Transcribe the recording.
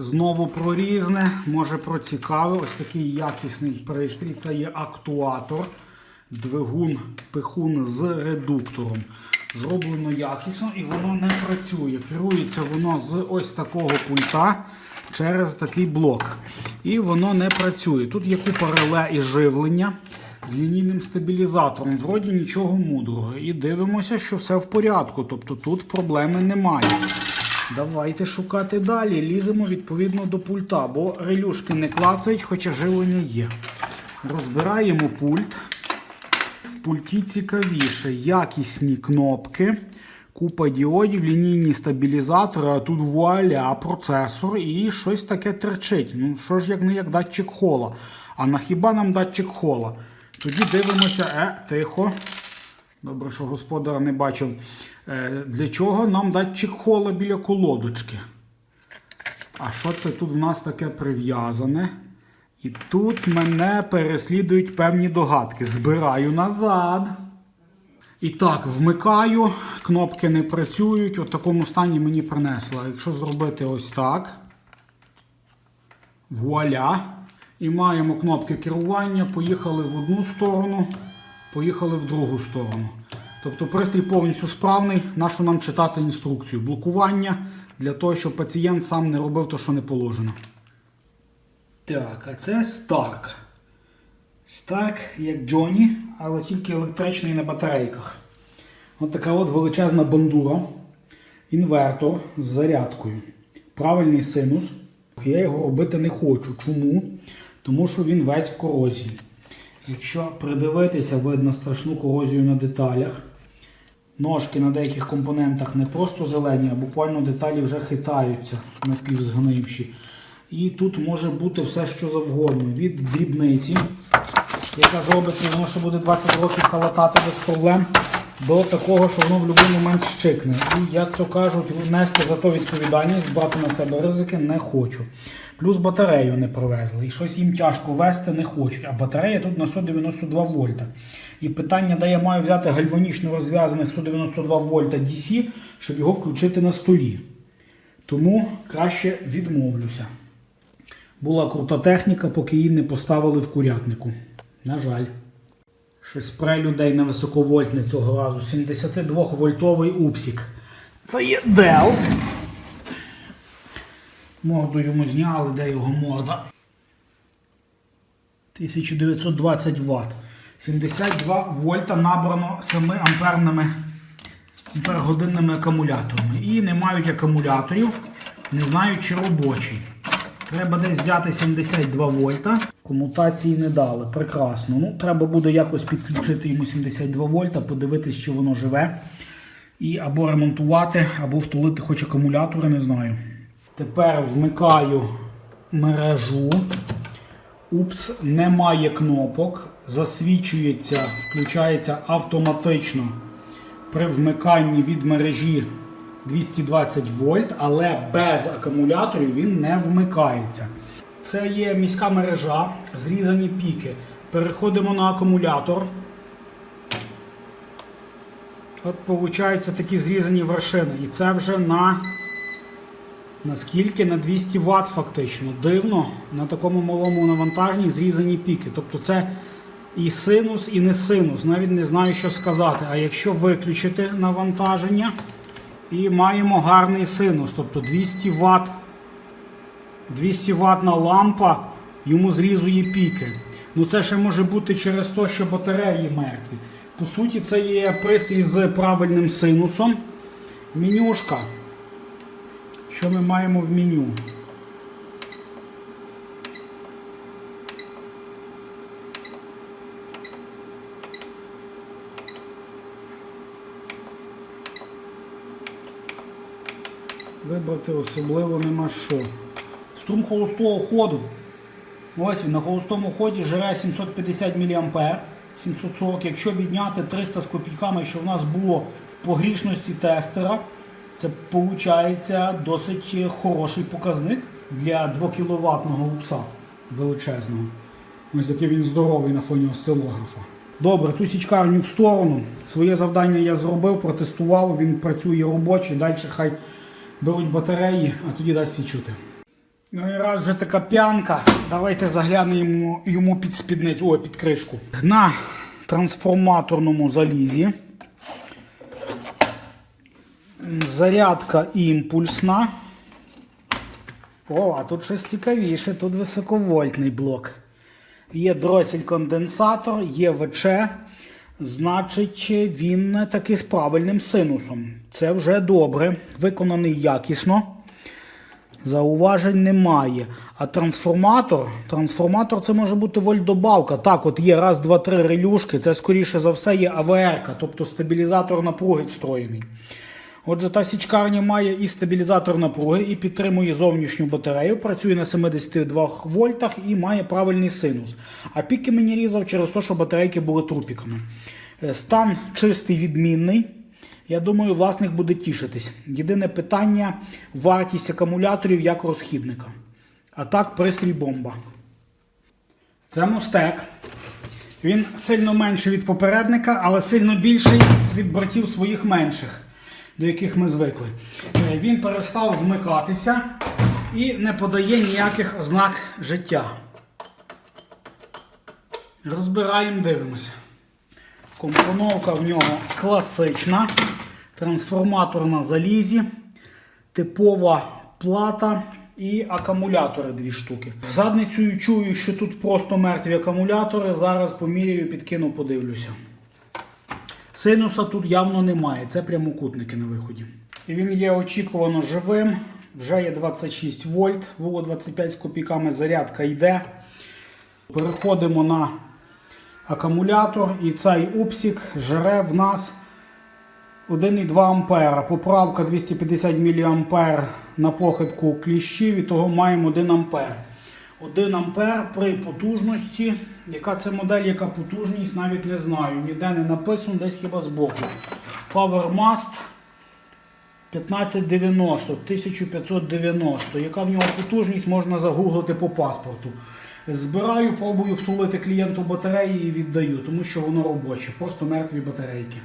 Знову про різне, може про цікаве. Ось такий якісний пристрій. Це є актуатор, двигун, пихун з редуктором. Зроблено якісно і воно не працює. Керується воно з ось такого пульта через такий блок. І воно не працює. Тут є купа реле і живлення з лінійним стабілізатором. Вроді нічого мудрого. І дивимося, що все в порядку. Тобто тут проблеми немає. Давайте шукати далі. Ліземо відповідно до пульта, бо релюшки не клацають, хоча живлення є. Розбираємо пульт. В пульті цікавіше. Якісні кнопки, купа діодів, лінійні стабілізатори, а тут вуаля, процесор і щось таке терчить. Ну, що ж як не як датчик хола. А на хіба нам датчик хола? Тоді дивимося, е, тихо. Добре, що господар не бачив. Е, Для чого нам датчик хола біля колодочки? А що це тут в нас таке прив'язане? І тут мене переслідують певні догадки. Збираю назад. І так, вмикаю, кнопки не працюють. У такому стані мені принесла. Якщо зробити ось так. Вуаля. І маємо кнопки керування. Поїхали в одну сторону, поїхали в другу сторону. Тобто пристрій повністю справний. Нащо нам читати інструкцію? Блокування для того, щоб пацієнт сам не робив те, що не положено. Так, а це Stark. Stark, як Джоні, але тільки електричний на батарейках. От така от величезна бандура. Інвертор з зарядкою. Правильний синус. Я його робити не хочу. Чому? Тому що він весь в корозії. Якщо придивитися, видно страшну корозію на деталях. Ножки на деяких компонентах не просто зелені, а буквально деталі вже хитаються напівзгнивші. І тут може бути все, що завгодно. Від дрібниці, яка зробиться, воно що буде 20 років халатати без проблем, до такого, що воно в будь-який момент щикне. І, як то кажуть, нести за то відповідальність, брати на себе ризики не хочу. Плюс батарею не привезли. І щось їм тяжко вести не хочуть. А батарея тут на 192 вольта. І питання, де я маю взяти гальванічно розв'язаних 192 вольта DC, щоб його включити на столі. Тому краще відмовлюся. Була крута техніка, поки її не поставили в курятнику. На жаль. Щось пре людей на високовольтне цього разу. 72-вольтовий упсік. Це є Dell. Морду йому зняли, де його морда. 1920 Вт. 72 вольта набрано 7 амперними ампергодинними акумуляторами. І не мають акумуляторів, не знають, чи робочий. Треба десь взяти 72 вольта. Комутації не дали. Прекрасно. Ну, Треба буде якось підключити йому 72 вольта, подивитись, чи воно живе. І або ремонтувати, або втулити хоч акумулятори, не знаю. Тепер вмикаю мережу. Упс, немає кнопок. Засвічується, включається автоматично при вмиканні від мережі 220 вольт, але без акумуляторів він не вмикається. Це є міська мережа, зрізані піки. Переходимо на акумулятор. От виходить такі зрізані вершини. І це вже на наскільки на 200 Вт фактично. Дивно, на такому малому навантаженні зрізані піки. Тобто це і синус, і не синус. Навіть не знаю, що сказати. А якщо виключити навантаження, і маємо гарний синус, тобто 200 Вт. 200 ватна лампа йому зрізує піки. Ну це ще може бути через те, що батареї мертві. По суті, це є пристрій з правильним синусом. Менюшка. Що ми маємо в меню? Вибрати особливо нема що. Струм холостого ходу. Ось він на холостому ході жире 750 мА. 740, якщо відняти 300 з копійками, що в нас було по грішності тестера, це виходить досить хороший показник для 2 кВт упса величезного. Ось такий він здоровий на фоні осцилографа. Добре, ту січкарню в сторону. Своє завдання я зробив, протестував, він працює робочий, далі хай беруть батареї, а тоді дасть всі чути. Ну і раз вже така п'янка, давайте заглянемо йому під спідницю, ой, під кришку. На трансформаторному залізі. Зарядка імпульсна. О, а тут щось цікавіше, тут високовольтний блок. Є дросель-конденсатор, є ВЧ, значить він таки з правильним синусом. Це вже добре, виконаний якісно. Зауважень немає. А трансформатор, трансформатор це може бути вольтдобавка. Так, от є раз, два, три релюшки. Це скоріше за все є АВР, тобто стабілізатор напруги встроєний. Отже, та січкарня має і стабілізатор напруги, і підтримує зовнішню батарею, працює на 72 вольтах і має правильний синус. А піки мені різав через те, що батарейки були трупіками. Е, Стан чистий, відмінний. Я думаю, власник буде тішитись. Єдине питання вартість акумуляторів як розхідника. А так, пристрій бомба. Це мустек. Він сильно менший від попередника, але сильно більший від братів своїх менших, до яких ми звикли. Е, Він перестав вмикатися і не подає ніяких ознак життя. Розбираємо, дивимося. Компоновка в нього класична, трансформатор на залізі, типова плата і акумулятори дві штуки. Задницею чую, що тут просто мертві акумулятори. Зараз поміряю, підкину, подивлюся. Синуса тут явно немає, це прямокутники на виході. І він є очікувано живим. Вже є 26 вольт, було 25 з копійками, зарядка йде. Переходимо на акумулятор, і цей упсік жере в нас 1,2 ампера. Поправка 250 мА на похибку кліщів, і того маємо 1 ампер. 1 ампер при потужності. Яка це модель, яка потужність, навіть не знаю. Ніде не написано, десь хіба збоку. PowerMast 1590, 1590. Яка в нього потужність, можна загуглити по паспорту. Збираю, пробую втулити клієнту батареї і віддаю, тому що воно робоче, просто мертві батарейки.